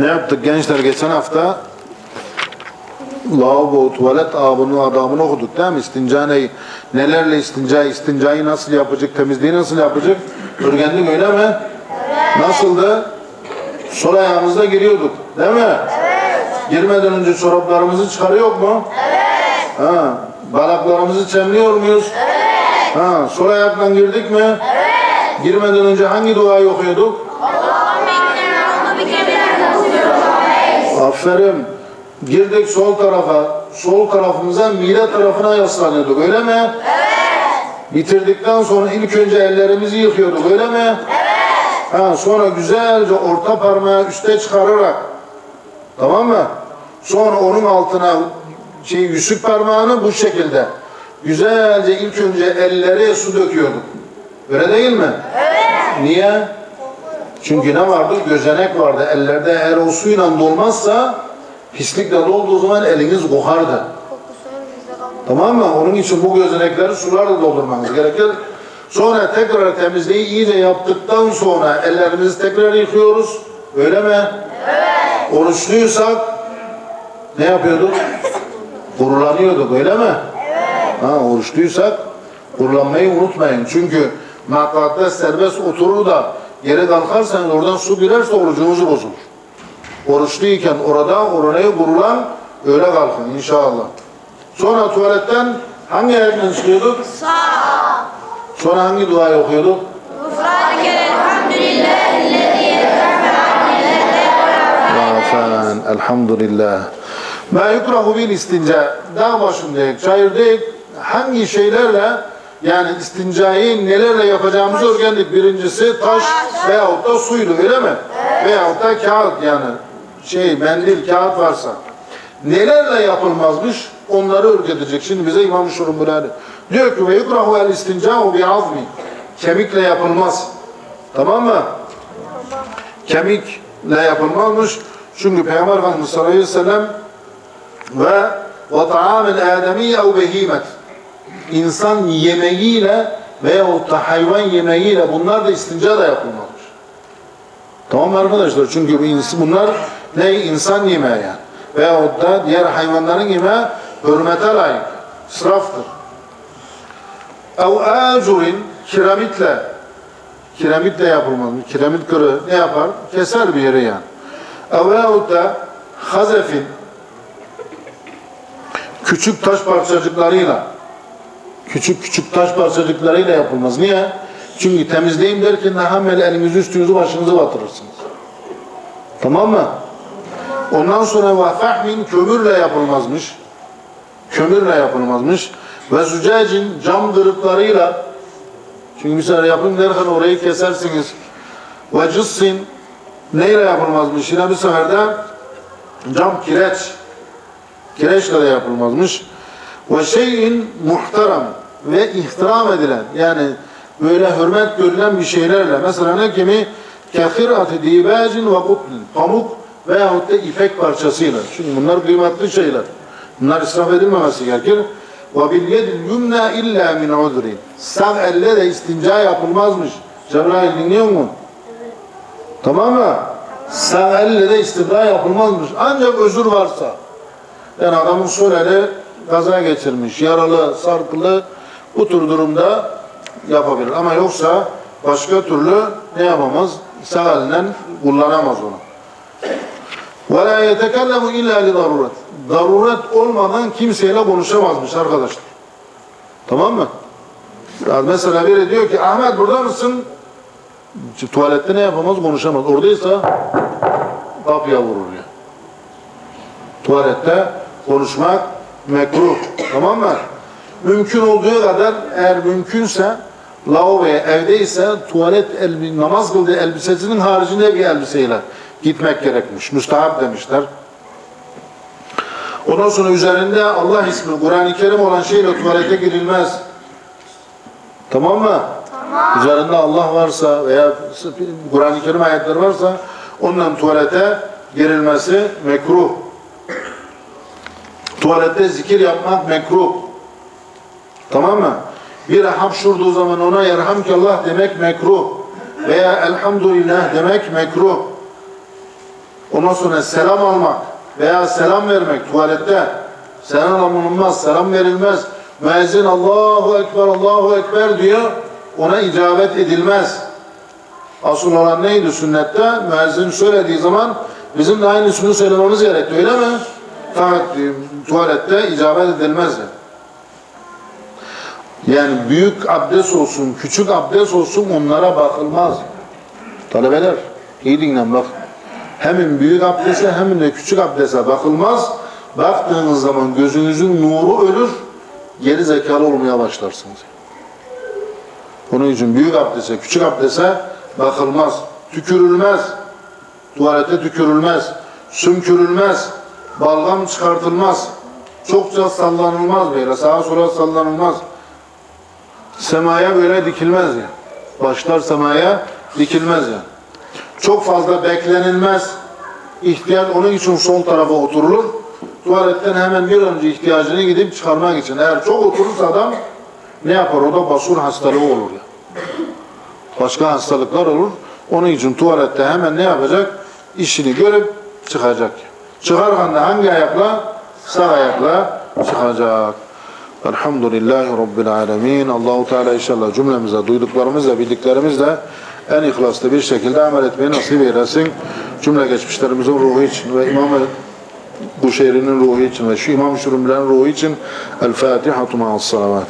Ne yaptık gençler geçen hafta? Lavabo, tuvalet abının adamını okuduk değil mi? İstinca ne? Nelerle istinca, istincayı nasıl yapacak, temizliği nasıl yapacak? Öğrendik öyle mi? Evet. Nasıldı? Sol ayağımızda giriyorduk değil mi? Evet. Girmeden önce çoraplarımızı çıkarıyor mu? Evet. Ha, balaklarımızı çemliyor muyuz? Evet. Ha, sol ayakla girdik mi? Evet. Girmeden önce hangi duayı okuyorduk? Aferin. Girdik sol tarafa, sol tarafımıza mide tarafına yaslanıyorduk öyle mi? Evet. Bitirdikten sonra ilk önce ellerimizi yıkıyorduk öyle mi? Evet. Ha, sonra güzelce orta parmağı üste çıkararak tamam mı? Sonra onun altına şey yüzük parmağını bu şekilde güzelce ilk önce elleri su döküyorduk. Öyle değil mi? Evet. Niye? Çünkü ne vardı? Gözenek vardı. Ellerde eğer o suyla dolmazsa pislikle dolduğu zaman eliniz kokardı. Tamam mı? Onun için bu gözenekleri sularla doldurmanız gerekir. Sonra tekrar temizliği iyice yaptıktan sonra ellerimizi tekrar yıkıyoruz. Öyle mi? Evet. Oruçluysak ne yapıyorduk? Kurulanıyorduk öyle mi? Evet. Ha, oruçluysak kurulanmayı unutmayın. Çünkü makatte serbest oturur da yere kalkarsanız oradan su girerse orucunuzu bozulur. Oruçluyken orada oraya kurulan öyle kalkın inşallah. Sonra tuvaletten hangi ayakla çıkıyorduk? Sağ. Sonra hangi duayı okuyorduk? Elhamdülillah. Ma yukrahu bil istinca. Dağ başındayız, çayırdayız. Hangi şeylerle yani istincayı nelerle yapacağımızı öğrendik. Birincisi taş veyahut da suydu öyle mi? Veyahut da kağıt yani şey mendil kağıt varsa. Nelerle yapılmazmış onları öğretecek. Şimdi bize İmam Şurumbulani diyor ki ve yukrahu el istinca'u bi azmi. Kemikle yapılmaz. Tamam mı? Kemikle yapılmazmış. Çünkü Peygamber Efendimiz sallallahu aleyhi ve sellem ve ve ta'amel ademi ev behimet insan yemeğiyle veyahut da hayvan yemeğiyle bunlar da istinca da yapılmamış. Tamam arkadaşlar? Çünkü bunlar ne? insan yemeği yani. Veyahut da diğer hayvanların yemeği hürmete layık. İsraftır. Ev acurin kiremitle kiremitle yapılmaz. Kiremit kırı ne yapar? Keser bir yeri yani. Ev veyahut da hazefin küçük taş parçacıklarıyla küçük küçük taş parçacıklarıyla yapılmaz. Niye? Çünkü temizleyeyim derken de hemen elinizi üstünüzü başınızı batırırsınız. Tamam mı? Ondan sonra ve fahmin kömürle yapılmazmış. Kömürle yapılmazmış. Ve zücacin cam kırıklarıyla çünkü sefer yapın derken orayı kesersiniz. Ve cıssin neyle yapılmazmış? Yine bir seferde cam kireç kireçle de yapılmazmış. Ve şeyin muhtaram ve ihtiram edilen yani böyle hürmet görülen bir şeylerle mesela ne kimi kefiratı dibacin ve kutlin pamuk veyahut da ipek parçasıyla. Çünkü bunlar kıymetli şeyler. Bunlar israf edilmemesi gerekir. Ve bil yedil yumna illa min udrin. Sağ elle de istinca yapılmazmış. Cebrail dinliyor mu? Tamam mı? Sağ elle de istinca yapılmazmış. Ancak özür varsa. Yani adamın sol eli kaza geçirmiş, yaralı, sarkılı bu tür durumda yapabilir. Ama yoksa başka türlü ne yapamaz? Sağ elinden kullanamaz onu. وَلَا يَتَكَلَّمُ اِلَّا لِضَرُورَةٍ Daruret olmadan kimseyle konuşamazmış arkadaşlar. Tamam mı? Ya mesela biri diyor ki Ahmet burada mısın? Tuvalette ne yapamaz? Konuşamaz. Oradaysa kapıya vurur ya. Tuvalette konuşmak mekruh. Tamam mı? Mümkün olduğu kadar eğer mümkünse lavaboya evdeyse tuvalet elbi, namaz kıldığı elbisesinin haricinde bir elbiseyle gitmek gerekmiş. Müstahap demişler. Ondan sonra üzerinde Allah ismi Kur'an-ı Kerim olan şeyle tuvalete girilmez. Tamam mı? Tamam. Üzerinde Allah varsa veya Kur'an-ı Kerim ayetleri varsa ondan tuvalete girilmesi mekruh. Tuvalette zikir yapmak mekruh. Tamam mı? Bir hapşurduğu zaman ona yerhamkallah demek mekruh. Veya elhamdülillah demek mekruh. Ondan sonra selam almak veya selam vermek tuvalette selam alınmaz, selam verilmez. Müezzin Allahu Ekber, Allahu Ekber diyor. Ona icabet edilmez. Asıl olan neydi sünnette? Müezzin söylediği zaman bizim de aynısını söylememiz gerekti öyle mi? Fakat e, tuvalette icabet edilmez. Yani. Büyük abdest olsun, küçük abdest olsun onlara bakılmaz. Talebeler iyi dinlen bak. Hem büyük abdeste hem de küçük abdeste bakılmaz. Baktığınız zaman gözünüzün nuru ölür, geri zekalı olmaya başlarsınız. Onun için büyük abdeste, küçük abdeste bakılmaz. Tükürülmez. Tuvalete tükürülmez. Sümkürülmez. Balgam çıkartılmaz. Çokça sallanılmaz böyle. Sağa sola sallanılmaz. Semaya böyle dikilmez yani. Başlar semaya dikilmez yani. Çok fazla beklenilmez. İhtiyaç onun için sol tarafa oturulur. Tuvaletten hemen bir önce ihtiyacını gidip çıkarmak için. Eğer çok oturursa adam ne yapar? O da basur hastalığı olur ya. Başka hastalıklar olur. Onun için tuvalette hemen ne yapacak? İşini görüp çıkacak. Çıkarken de hangi ayakla? Sağ ayakla çıkacak. Elhamdülillahi Rabbil Alemin. Allahu Teala inşallah cümlemize duyduklarımızla bildiklerimizle en ihlaslı bir şekilde amel etmeyi nasip eylesin. Cümle geçmişlerimizin ruhu için ve İmam bu şehrinin ruhu için ve şu İmam Şurumbilerin ruhu için El Fatihatu ma'as salavat.